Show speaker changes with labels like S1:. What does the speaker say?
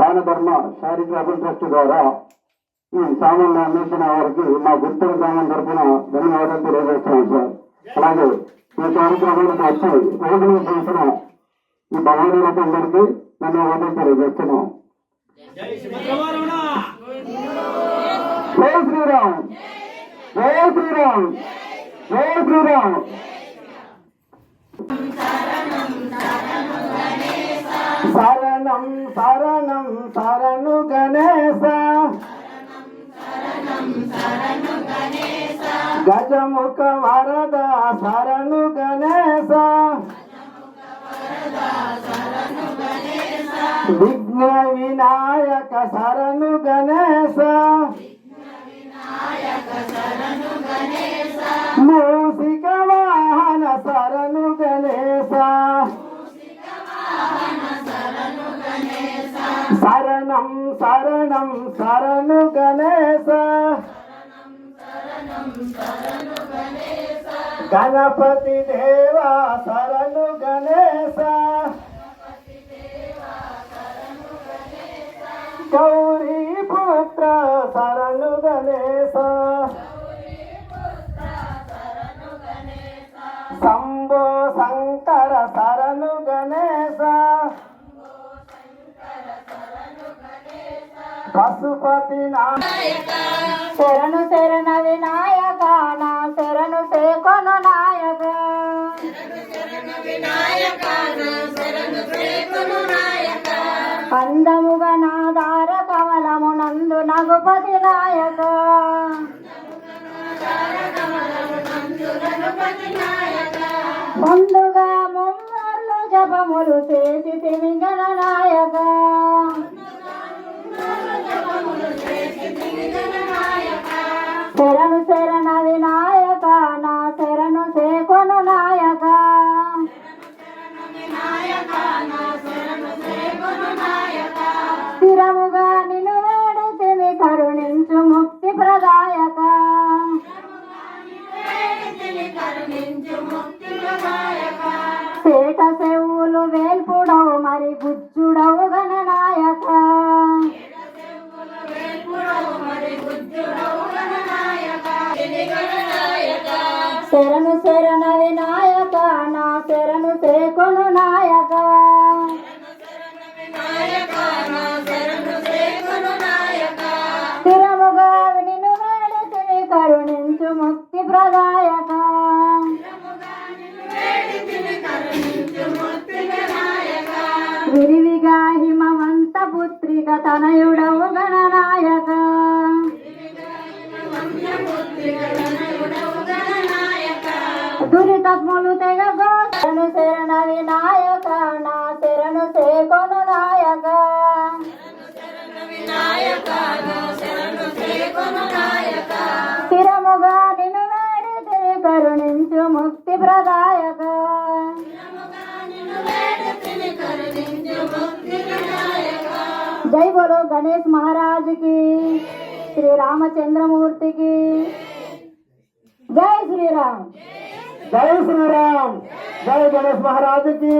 S1: దాన ధర్మ చారిత్రక ట్రస్ట్ ద్వారా ఈ సామాన్య అందించిన వారికి మా గుర్తుల గ్రామం తరఫున ధన్యవాదాలు తెలియజేస్తున్నాం సార్. అలాగే ఈ కార్యక్రమానికి వచ్చి రోడ్డు చేసిన ఈ భగవానులకు అందరికీ ధన్యవాదాలు తెలియజేస్తున్నాం.
S2: జై శ్రీరమణ
S1: జై శ్రీరామ్. జై శ్రీరామ్. జై శ్రీరామ్. శరణం శరణం శరణు గణేశ. గజముఖ వరద శరణు గణేశ. విఘ్న వినాయక శరణు గణేశ. శరణం శరణు గణేశ గణపతి దేవా శరణు గణేశ గౌరీ పుత్ర శరణు గణేశ శంభో శంకర శరణు గణేశ పశుపతి
S3: శరణు శరణ వినాయక నా శరణు సేకొను నాయక. అందముగా నాదార కమలము నందు నగుపతి నాయక. ముందుగా ముమ్మర్లు జపములు చేసి తిమిగల నాయక. శరణు శరణ వినాయక నా శరణు సేకొను నాయక. స్థిరముగా నిన్ను వేడితిని కరుణించు ముక్తి ప్రదాయక. సేట సెవులు వేల్పుడవు మరి గుజ్జుడవు శరణు శరణ వినాయక నా శరణు సేకొను నాయక. స్థిరముగా నిన్ను వేడితిని కరుణించు ముక్తి ప్రదాయక. దురితత్ములు తెగగో శరణు శరణ వినాయక నా శరణు సేకొను నాయక. స్థిరముగా నిన్ను వేడితే కరుణించు ముక్తి ప్రదాయక. జై బోలో గణేష్ మహారాజుకి శ్రీ రామచంద్రమూర్తికి. జై శ్రీరామ్.
S1: జై శ్రీరామ్. జై గణేష్ మహారాజుకి.